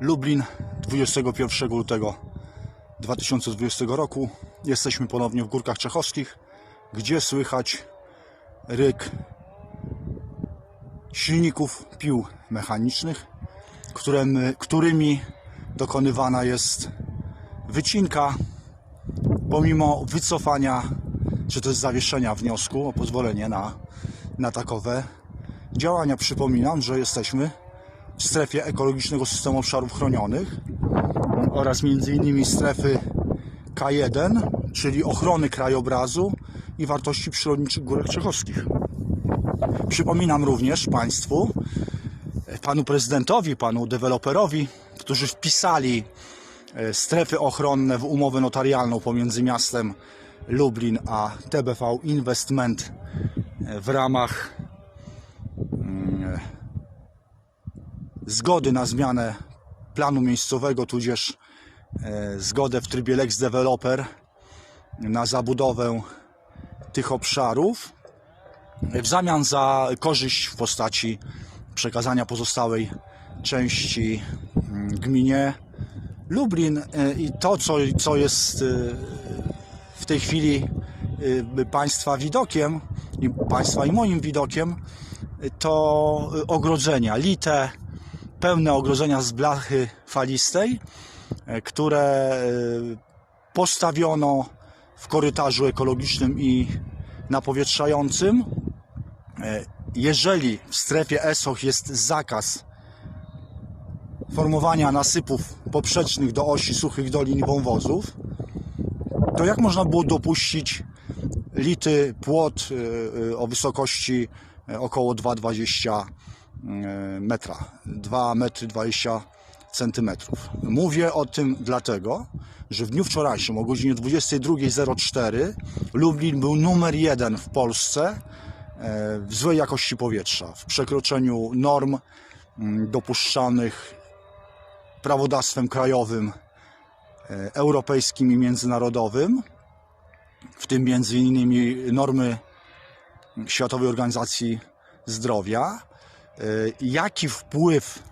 Lublin 21 lutego 2020 roku. Jesteśmy ponownie w Górkach Czechowskich, gdzie słychać ryk silników pił mechanicznych, którym, którymi dokonywana jest wycinka pomimo wycofania czy też zawieszenia wniosku o pozwolenie na, na takowe działania. Przypominam, że jesteśmy w strefie ekologicznego systemu obszarów chronionych oraz innymi strefy K1, czyli ochrony krajobrazu i wartości przyrodniczych Górek Czechowskich. Przypominam również Państwu, Panu Prezydentowi, Panu deweloperowi, którzy wpisali e, strefy ochronne w umowę notarialną pomiędzy miastem Lublin a TBV Investment e, w ramach zgody na zmianę planu miejscowego, tudzież e, zgodę w trybie Lex Developer na zabudowę tych obszarów w zamian za korzyść w postaci przekazania pozostałej części mm, gminie Lublin. E, i to, co, co jest e, w tej chwili Państwa widokiem, i Państwa i moim widokiem, to ogrodzenia, lite, pełne ogrodzenia z blachy falistej, y, które y, postawiono w korytarzu ekologicznym i napowietrzającym. Y, Jeżeli w strefie ESOH jest zakaz formowania nasypów poprzecznych do osi suchych dolin i wąwozów, to jak można było dopuścić lity płot o wysokości około 2,20 y, metra, 2 metry 20 centymetrów. Mówię o tym dlatego, że w dniu wczorajszym o godzinie 22.04 Lublin był numer jeden w Polsce e, w złej jakości powietrza, w przekroczeniu norm mm, dopuszczanych prawodawstwem krajowym e, europejskim i międzynarodowym, w tym między innymi normy Światowej Organizacji Zdrowia. E, Jaki wpływ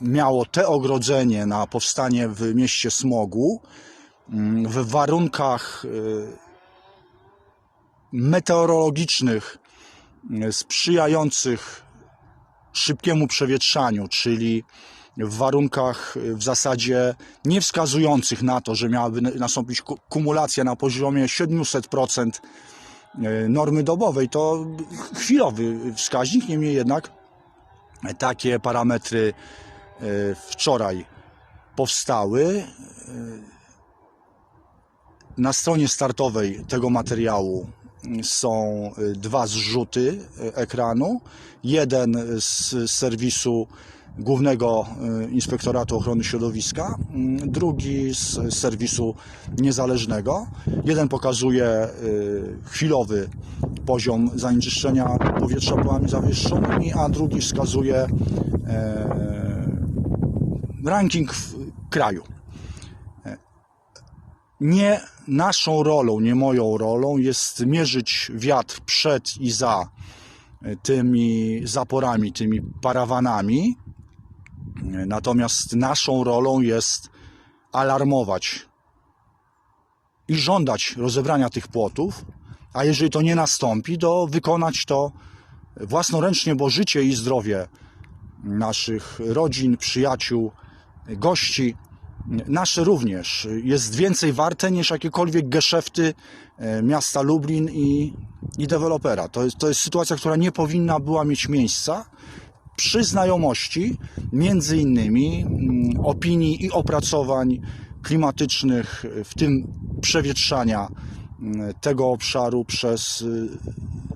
miało te ogrodzenie na powstanie w mieście smogu mm, w warunkach e, meteorologicznych e, sprzyjających szybkiemu przewietrzaniu, czyli w warunkach y, w zasadzie nie wskazujących na to, że miałaby nastąpić ku- kumulacja na poziomie 700% y, normy dobowej, to chwilowy wskaźnik, niemniej jednak takie parametry y, wczoraj powstały. Y, Na stronie startowej tego materiału są y, dwa zrzuty ekranu. Jeden z serwisu Głównego y, Inspektoratu Ochrony Środowiska, mm, drugi z serwisu niezależnego. Jeden pokazuje y, chwilowy poziom zanieczyszczenia powietrza pyłami zawieszonymi, a drugi wskazuje e, ranking w kraju nie naszą rolą, nie moją rolą jest mierzyć wiatr przed i za tymi zaporami, tymi parawanami. Natomiast naszą rolą jest alarmować i żądać rozebrania tych płotów, a jeżeli to nie nastąpi, to wykonać to własnoręcznie, bo życie i zdrowie naszych rodzin, przyjaciół, gości, nasze również jest więcej warte niż jakiekolwiek geszefty e, miasta Lublin i, i dewelopera. To to jest sytuacja, która nie powinna była mieć miejsca przy znajomości między innymi mm, opinii i opracowań klimatycznych, w tym przewietrzania mm, tego obszaru przez y,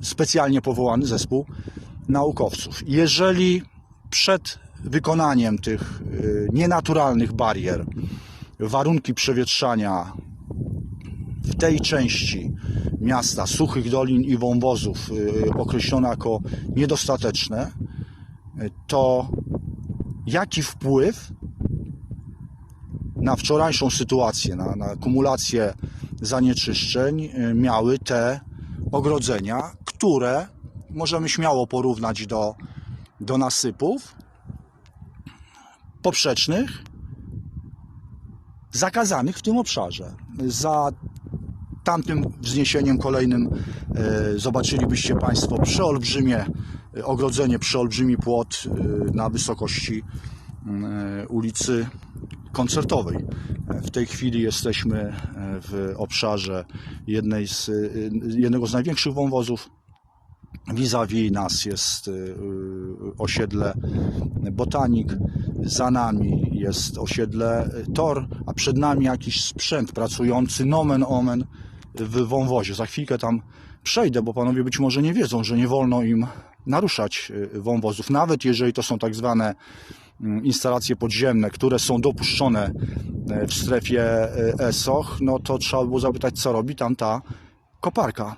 specjalnie powołany zespół naukowców. Jeżeli przed wykonaniem tych y, nienaturalnych barier warunki przewietrzania w tej części miasta suchych dolin i wąwozów y, określone jako niedostateczne, to jaki wpływ na wczorajszą sytuację, na, na kumulację zanieczyszczeń y, miały te ogrodzenia, które możemy śmiało porównać do, do nasypów poprzecznych zakazanych w tym obszarze. Za tamtym wzniesieniem kolejnym e, zobaczylibyście Państwo przeolbrzymie ogrodzenie, przeolbrzymi płot e, na wysokości e, ulicy Koncertowej. W tej chwili jesteśmy e, w obszarze z, jednego z największych wąwozów Vis-a-vis nas jest y, y, osiedle Botanik, za nami jest osiedle Tor, a przed nami jakiś sprzęt pracujący nomen omen w wąwozie. Za chwilkę tam przejdę, bo panowie być może nie wiedzą, że nie wolno im naruszać y, wąwozów, nawet jeżeli to są tak zwane mm, instalacje podziemne, które są dopuszczone e, w strefie e, ESOH, no to trzeba było zapytać, co robi tam ta koparka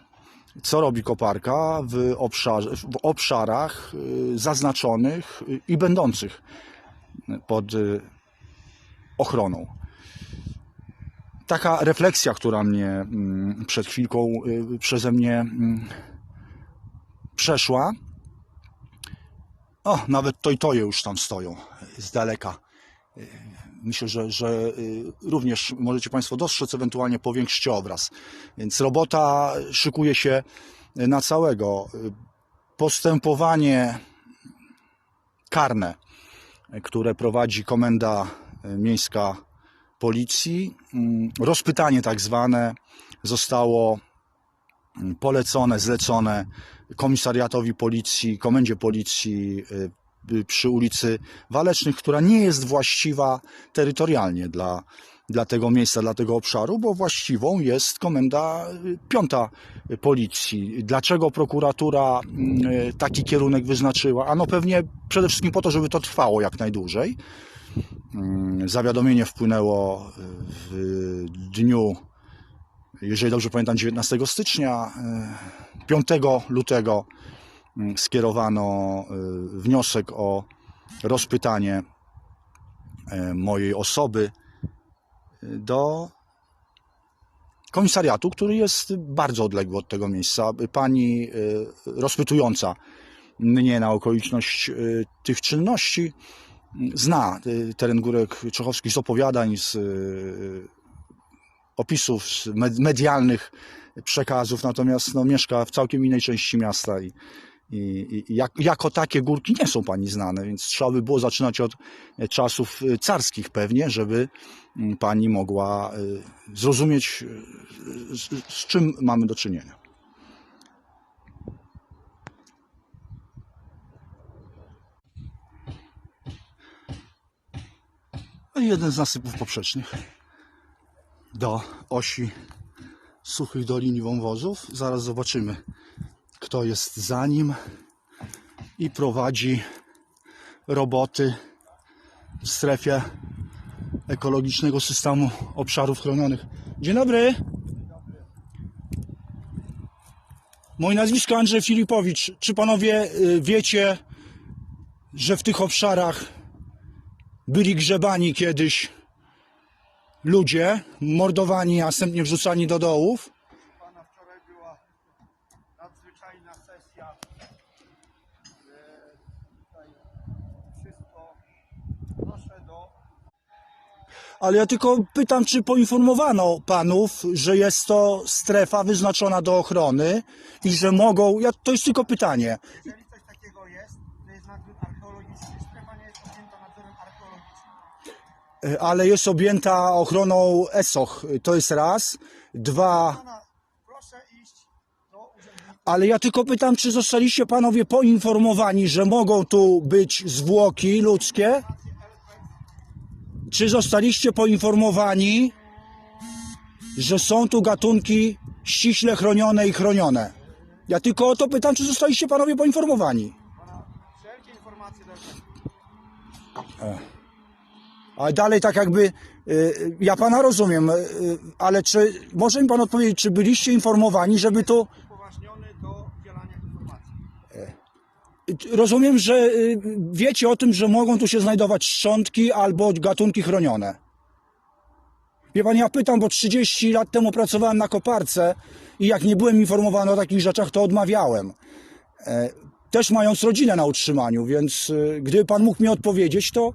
co robi koparka w, w obszarach y, zaznaczonych i będących pod y, ochroną. Taka refleksja, która mnie mm, przed chwilką przeze mnie mm, przeszła. O, nawet to i toje już tam stoją z daleka. Y, Myślę, że, że y, również możecie Państwo dostrzec, ewentualnie powiększyć obraz. Więc robota szykuje się na całego. Y, Postępowanie karne, które prowadzi Komenda Miejska Policji, mm, rozpytanie tak zwane zostało mm, polecone, zlecone komisariatowi policji, komendzie policji y, y, przy ulicy Walecznych, która nie jest właściwa terytorialnie dla, dla tego miejsca, dla tego obszaru, bo właściwą jest komenda y, piąta policji. Dlaczego prokuratura taki kierunek wyznaczyła? Ano pewnie przede wszystkim po to, żeby to trwało jak najdłużej. Mm, Zawiadomienie wpłynęło w dniu, jeżeli dobrze pamiętam, 19 stycznia, y, 5 lutego mm, skierowano y, wniosek o rozpytanie y, mojej osoby do komisariatu, który jest bardzo odległy od tego miejsca. Pani rozpytująca mnie na okoliczność tych czynności zna y, teren Górek Czechowskich z opowiadań, z opisów, medialnych przekazów, natomiast no, mieszka w całkiem innej części miasta i, i, i jak, jako takie górki nie są pani znane, więc trzeba by było zaczynać od czasów e, carskich pewnie, żeby mm, pani mogła e, zrozumieć, e, z, z czym mamy do czynienia. No jeden z nasypów poprzecznych do osi suchych dolin i wąwozów. Zaraz zobaczymy, kto jest za nim i prowadzi roboty w strefie ekologicznego systemu obszarów chronionych. Dzień dobry. Moje nazwisko Andrzej Filipowicz. Czy panowie y, wiecie, że w tych obszarach byli grzebani kiedyś ludzie, mordowani, a następnie wrzucani do dołów? pana wczoraj była nadzwyczajna sesja. E, Tutaj wszystko proszę do Ale ja tylko pytam, czy poinformowano panów, że jest to strefa wyznaczona do ochrony i że mogą. Ja, to jest tylko pytanie. Jeżeli coś takiego jest, to jest nadzór archeologiczny. Strefa nie jest objęta nadzorem archeologicznym. E, Ale jest objęta ochroną ESOH. To jest raz. Dwa. Ale ja tylko pytam, czy zostaliście panowie poinformowani, że mogą tu być zwłoki ludzkie? Czy zostaliście poinformowani, że są tu gatunki ściśle chronione i chronione? Ja tylko o to pytam, czy zostaliście panowie poinformowani? Wszelkie informacje do A dalej tak jakby, y, ja pana rozumiem, y, y, ale czy, może mi pan odpowiedzieć, czy byliście informowani, żeby tu, upoważniony do udzielania informacji. rozumiem, że y, wiecie o tym, że mogą tu się znajdować szczątki albo gatunki chronione. Wie pan, ja pytam, bo 30 lat temu pracowałem na koparce i jak nie byłem informowany o takich rzeczach, to odmawiałem. E, Też mając rodzinę na utrzymaniu, więc y, gdyby pan mógł mi odpowiedzieć, to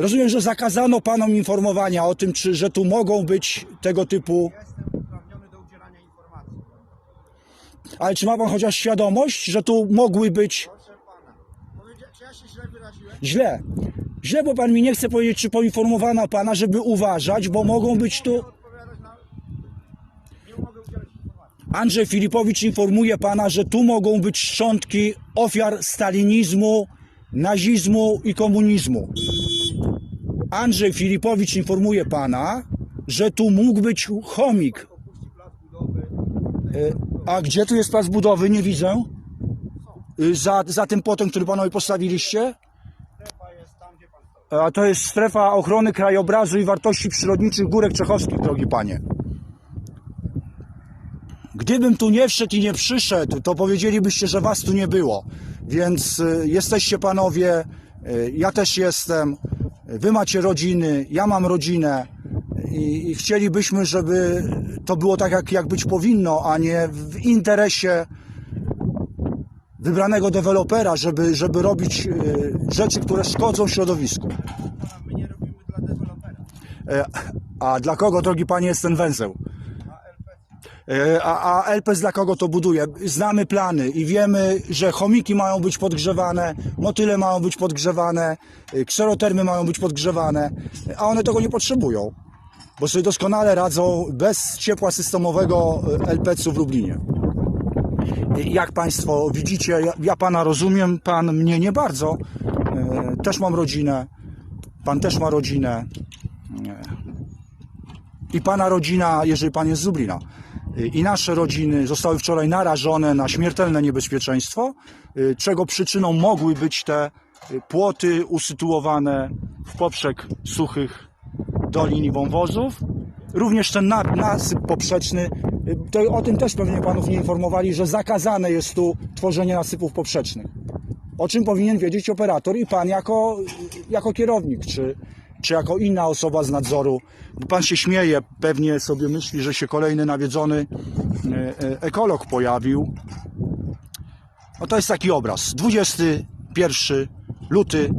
rozumiem, że zakazano panom informowania o tym, czy, że tu mogą być tego typu. Jestem uprawniony do udzielania informacji. Ale czy ma pan chociaż świadomość, że tu mogły być Proszę pana, powiedzia- czy ja się źle wyraziłem? źle? Źle, bo pan mi nie chce powiedzieć, czy poinformowano pana, żeby uważać, bo mogą być tu. Odpowiadać na... Nie mogę udzielać informacji. Andrzej Filipowicz informuje pana, że tu mogą być szczątki ofiar stalinizmu, nazizmu i komunizmu. Andrzej Filipowicz informuje pana, że tu mógł być chomik. E, A gdzie tu jest plac budowy? Nie widzę. Y, Za, za tym płotem, który panowie postawiliście? E, A to jest strefa ochrony krajobrazu i wartości przyrodniczych Górek Czechowskich, drogi panie. Gdybym tu nie wszedł i nie przyszedł, to powiedzielibyście, że was tu nie było. Więc jesteście panowie, ja też jestem, wy macie rodziny, ja mam rodzinę i, i chcielibyśmy, żeby to było tak, jak, jak być powinno, a nie w interesie wybranego dewelopera, żeby, żeby robić y, rzeczy, które szkodzą środowisku. Pana, my nie robimy dla dewelopera. E, A dla kogo, drogi panie, jest ten węzeł? E, A, a LPS dla kogo to buduje? Znamy plany i wiemy, że chomiki mają być podgrzewane, motyle mają być podgrzewane, e, kserotermy mają być podgrzewane, a one tego nie potrzebują, bo sobie doskonale radzą bez ciepła systemowego e, LPC-u w Lublinie. Jak Państwo widzicie, ja, ja Pana rozumiem, Pan mnie nie bardzo. Też mam rodzinę, Pan też ma rodzinę. I pana rodzina, jeżeli pan jest z Lublina, i nasze rodziny zostały wczoraj narażone na śmiertelne niebezpieczeństwo, y, czego przyczyną mogły być te y, płoty usytuowane w poprzek suchych dolin i wąwozów. Również ten na- nasyp poprzeczny, y, to o tym też pewnie panów nie informowali, że zakazane jest tu tworzenie nasypów poprzecznych. O czym powinien wiedzieć operator i pan jako, jako kierownik, czy, czy jako inna osoba z nadzoru. Pan się śmieje, pewnie sobie myśli, że się kolejny nawiedzony e, e, ekolog pojawił. No to jest taki obraz. 21 luty